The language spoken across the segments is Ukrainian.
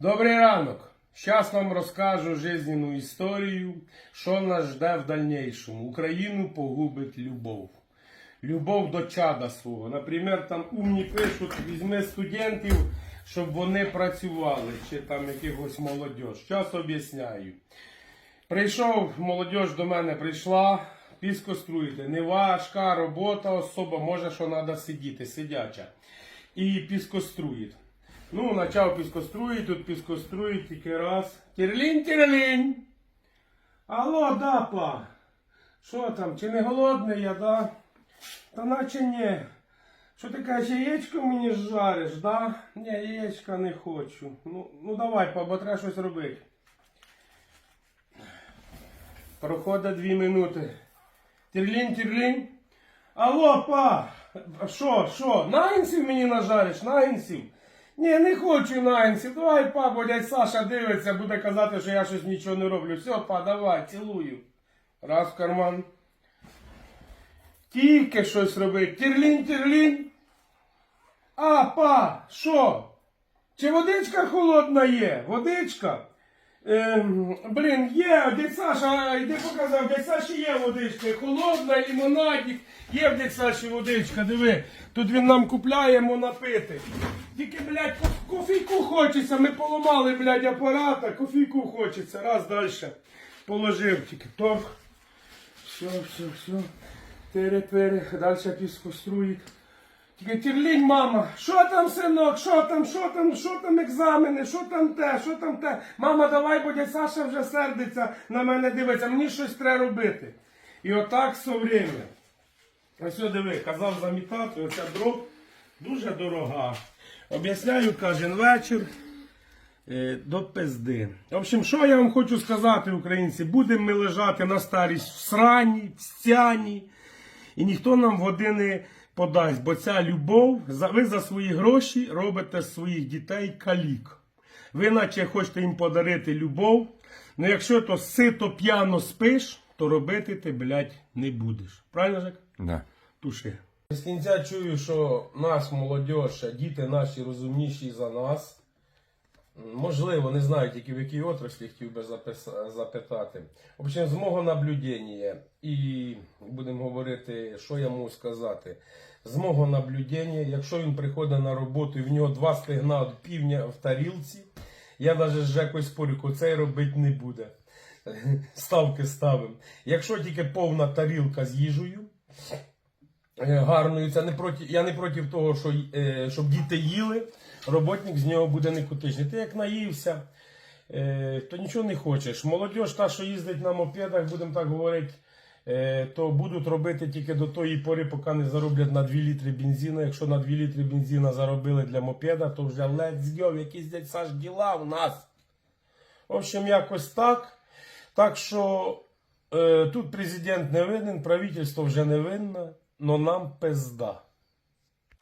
Добрий ранок! Зараз вам розкажу жизненну історію, що нас жде в дальнейшому. Україну погубить любов. Любов до чада свого. Наприклад, там умні пишуть, візьми студентів, щоб вони працювали, чи там якихось молодь. Зараз об'ясняю. Прийшов молодь до мене, прийшла, піскоструйте. Не важка робота, особа, може, що треба сидіти, сидяча. І піскоструїть. Ну, почав піскоструїть, тут піскоструїть тільки раз. Тірлінь, тірлінь. Алло, дапа. Що там, чи не голодний я, да? Та наче ні. Що ти кажеш, яєчко мені жариш, да? Ні, яєчка не хочу. Ну, ну давай, бо треба щось робити. Проходить дві минути. Тірлінь, тірлінь. Алло, па! Що, що? Нагінців мені нажариш, нагінців? Ні, не хочу нагінців. Давай, па, бо дядь Саша дивиться, буде казати, що я щось нічого не роблю. Все, па, давай, цілую. Раз в карман. Тільки щось робить. Тірлін, тірлін. А, па, що? Чи водичка холодна є? Водичка? Ем, блін, є, дядь Саша, йди показав, дядь Саші є водичка, холодна, лимонадик, є в дядь Саші водичка, диви. Тут він нам купляє йому напити. Тільки, блядь, кофійку хочеться, ми поламали, блядь, апарата, кофійку хочеться. Раз далі. Положив тільки. Торг. Все, все, все. Тири-пири, далі піскоструїть. Тільки тірлінь, мама, що там, синок, що там, що там, що там екзамени, що там те, що там те. Мама, давай, бо Саша вже сердиться, на мене дивиться, мені щось треба робити. І отак все время. Ось диви, казав замітати, оця дров дуже дорога. Об'ясняю кожен вечір. е, До пизди. В общем, що я вам хочу сказати, українці? Будемо ми лежати на старість в срані, в стяні, і ніхто нам води не подасть, бо ця любов, за- ви за свої гроші робите з своїх дітей калік. Ви наче хочете їм подарити любов, але якщо то сито п'яно спиш, то робити ти, блядь, не будеш. Правильно, Жек? Да. Туши. З кінця чую, що наш молодь, діти наші розумніші за нас. Можливо, не знаю тільки в якій отраслі хотів би запитати. В общем, з мого наблюдення, і будемо говорити, що я можу сказати. З мого наблюдення, якщо він приходить на роботу і в нього два стегна від півня в тарілці, я навіть з Жекою спорю, цей робити не буде. Ставки ставимо. Якщо тільки повна тарілка з їжею, е, гарною. Це не проти, я не проти того, що, е, щоб діти їли, роботник з нього буде не кутичний. Ти як наївся, е, то нічого не хочеш. Молодь, та, що їздить на мопедах, будемо так говорити, е, то будуть робити тільки до тої пори, поки не зароблять на 2 літри бензину. Якщо на 2 літри бензина заробили для мопеда, то вже let's go, якісь дядь Саш діла у нас. В общем, якось так. Так що е, тут президент не винен, правительство вже не винне, но нам пизда.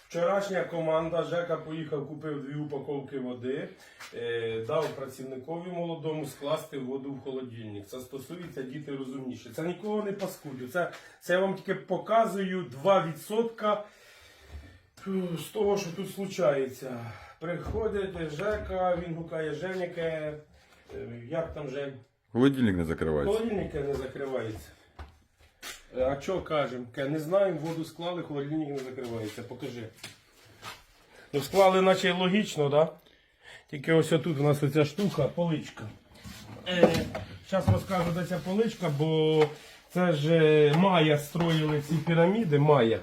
Вчорашня команда Жека поїхав, купив дві упаковки води, е, дав працівникові молодому скласти воду в холодильник. Це стосується діти розумніші. Це нікого не паскудю. Це, це я вам тільки показую 2% з того, що тут случається. Приходить Жека, він гукає Женяке, е, як там Жень? Холодильник не закривається. Холодильник не закривається. Е, А що кажемо? Не знаємо, воду склали, холодильник не закривається. Покажи. Ну, склали, наче логічно. Да? Тільки ось тут у нас оця штука, поличка. Зараз розкажу, де ця поличка, бо це ж е, Майя строїли ці піраміди, Майя.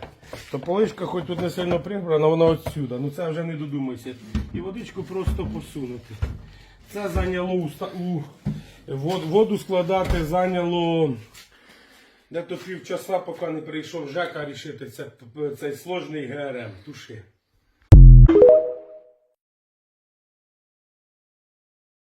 То поличка хоч тут не сильно прибрана, вона отсюда. Ну це вже не додумайся. І водичку просто посунути. Це зайняло у воду складати зайняло десь півчаса, поки не прийшов Жека рішити це, цей сложний ГРМ. Туши.